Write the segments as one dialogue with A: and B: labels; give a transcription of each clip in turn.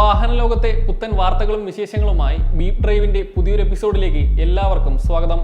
A: വാഹന ലോകത്തെ പുത്തൻ വാർത്തകളും വിശേഷങ്ങളുമായി ബീപ് ഡ്രൈവിന്റെ പുതിയൊരു എപ്പിസോഡിലേക്ക് എല്ലാവർക്കും സ്വാഗതം.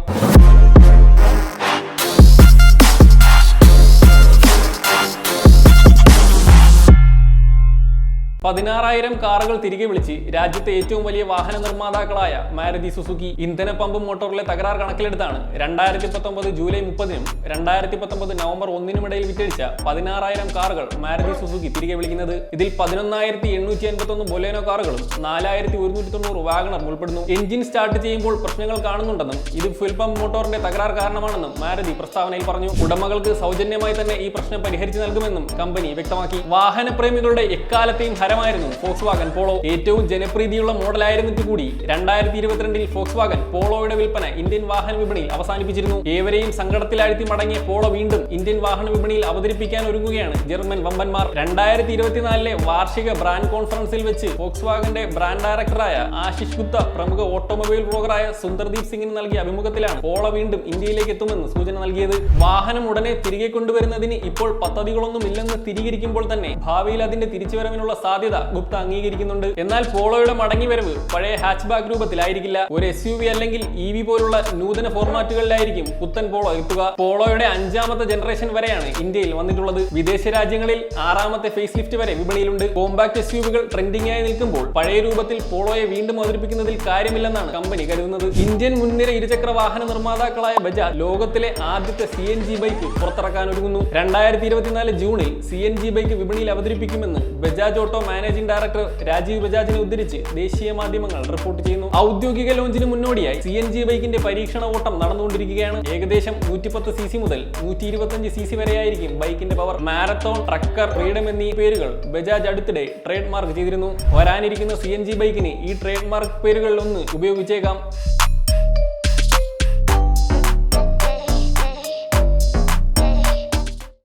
A: പതിനാറായിരം കാറുകൾ തിരികെ വിളിച്ച് രാജ്യത്തെ ഏറ്റവും വലിയ വാഹന നിർമ്മാതാക്കളായ മാരുതി സുസുക്കി ഇന്ധന പമ്പ് മോട്ടോറിലെ തകരാർ കണക്കിലെടുത്താണ് രണ്ടായിരത്തി പത്തൊമ്പത് ജൂലൈ മുപ്പതിനും രണ്ടായിരത്തി പത്തൊമ്പത് നവംബർ ഒന്നിനും ഇടയിൽ വിറ്റഴിച്ച പതിനാറായിരം കാറുകൾ മാരുതി സുസുക്കി തിരികെ വിളിക്കുന്നത്. ഇതിൽ പതിനൊന്നായിരത്തി എണ്ണൂറ്റി അൻപത്തൊന്ന് ബൊലേനോ കാറുകളും നാലായിരത്തി ഒരുന്നൂറ്റി തൊണ്ണൂറ് വാഗണറും ഉൾപ്പെടുന്നു. എഞ്ചിൻ സ്റ്റാർട്ട് ചെയ്യുമ്പോൾ പ്രശ്നങ്ങൾ കാണുന്നുണ്ടെന്നും ഇത് ഫുൽ പമ്പ് മോട്ടോറിന്റെ തകരാർ കാരണമാണെന്നും മാരുതി പ്രസ്താവനയിൽ പറഞ്ഞു. ഉടമകൾക്ക് സൗജന്യമായി തന്നെ ഈ പ്രശ്നം പരിഹരിച്ചു നൽകുമെന്നും കമ്പനി വ്യക്തമാക്കി. വാഹന പ്രേമികളുടെ എക്കാലത്തെയും ഹരമായിരുന്നു ഫോക്സ് വാഗൻ പോളോ ഏറ്റവും ജനപ്രീതിയുള്ള മോഡലായിരുന്നിട്ട് കൂടി. രണ്ടായിരത്തി ഇരുപത്തിരണ്ടിൽ ഫോക്സ് വാഗൻ പോളോയുടെ വിൽപ്പന ഇന്ത്യൻ വാഹന വിപണിയിൽ അവസാനിപ്പിച്ചിരുന്നു. ഏവരെയും സങ്കടത്തിലാഴ്ത്തി മടങ്ങിയ പോളോ വീണ്ടും ഇന്ത്യൻ വാഹന വിപണിയിൽ അവതരിപ്പിക്കാൻ ഒരുങ്ങുകയാണ് ജർമ്മൻ വമ്പന്മാർ. രണ്ടായിരത്തി ഇരുപത്തിനാലിലെ വാർഷിക ബ്രാൻഡ് കോൺഫറൻസിൽ വെച്ച് ഫോക്സ് വാഗന്റെ ബ്രാൻഡ് ഡയറക്ടറായ ആശിഷ് ഗുപ്ത പ്രമുഖ ഓട്ടോമൊബൈൽ ബ്ലോഗറായ സുന്ദർദീപ് സിംഗിന് നൽകിയ അഭിമുഖത്തിലാണ് പോളോ വീണ്ടും ഇന്ത്യയിലേക്ക് എത്തുമെന്ന് സൂചന നൽകിയത്. വാഹനം ഉടനെ തിരികെ കൊണ്ടുവരുന്നതിന് ഇപ്പോൾ പദ്ധതികളൊന്നും ഇല്ലെന്ന് സ്ഥിരീകരിക്കുമ്പോൾ തന്നെ ഭാവിയിൽ അതിന്റെ തിരിച്ചുവരവിനുള്ള സാധ്യത ഗുപ്ത അംഗീകരിക്കുന്നുണ്ട്. എന്നാൽ പോളോയുടെ മടങ്ങിവരവ് പഴയ ഹാച്ച് ബാക്ക് രൂപത്തിലായിരിക്കില്ല. ഒരു എസ് യു വി അല്ലെങ്കിൽ ഇ വി പോലുള്ള നൂതന ഫോർമാറ്റുകളിലായിരിക്കും പുത്തൻ പോളോ എത്തുക. പോളോയുടെ അഞ്ചാമത്തെ ജനറേഷൻ വരെയാണ് ഇന്ത്യയിൽ വന്നിട്ടുള്ളത്. വിദേശ രാജ്യങ്ങളിൽ ആറാമത്തെ ഫേസ് ലിഫ്റ്റ് വരെ വിപണിയിലുണ്ട്. കോമ്പാക്ട് എസ് യു വികൾ ട്രെൻഡിംഗ് ആയി നിൽക്കുമ്പോൾ പഴയ രൂപത്തിൽ പോളോയെ വീണ്ടും അവതരിപ്പിക്കുന്നതിൽ കാര്യമില്ലെന്നാണ് കമ്പനി കരുതുന്നത്. ഇന്ത്യൻ മുൻനിര ഇരുചക്ര വാഹന നിർമ്മാതാക്കളായ ബജാജ് ലോകത്തിലെ ആദ്യത്തെ സി എൻ ജി ബൈക്ക് പുറത്തിറക്കാൻ ഒരുങ്ങുന്നു. രണ്ടായിരത്തി ഇരുപത്തിനാല് ജൂണിൽ സി എൻ ജി ബൈക്ക് വിപണിയിൽ അവതരിപ്പിക്കുമെന്ന് Bajaj auto managing director Rajeev ബജാജിനെ ഉദ്ധരിച്ച് ദേശീയ മാധ്യമങ്ങൾ റിപ്പോർട്ട് ചെയ്യുന്നു. ഔദ്യോഗിക ലോഞ്ചിന് മുന്നോടിയായി സി എൻ ജി ബൈക്കിന്റെ പരീക്ഷണ ഓട്ടം നടന്നുകൊണ്ടിരിക്കുകയാണ്. ഏകദേശം നൂറ്റിപ്പത്ത് സി സി മുതൽ നൂറ്റി ഇരുപത്തഞ്ച് സി സി വരെയായിരിക്കും ബൈക്കിന്റെ പവർ. മാരത്തോൺ ട്രക്കർ ഫ്രീഡം എന്നീ പേരുകൾ ബജാജ് അടുത്തിടെ ട്രേഡ് മാർക്ക് ചെയ്തിരുന്നു. വരാനിരിക്കുന്ന സി എൻ ജി ബൈക്കിന് ഈ ട്രേഡ് മാർക്ക് പേരുകളിൽ ഒന്ന് ഉപയോഗിച്ചേക്കാം.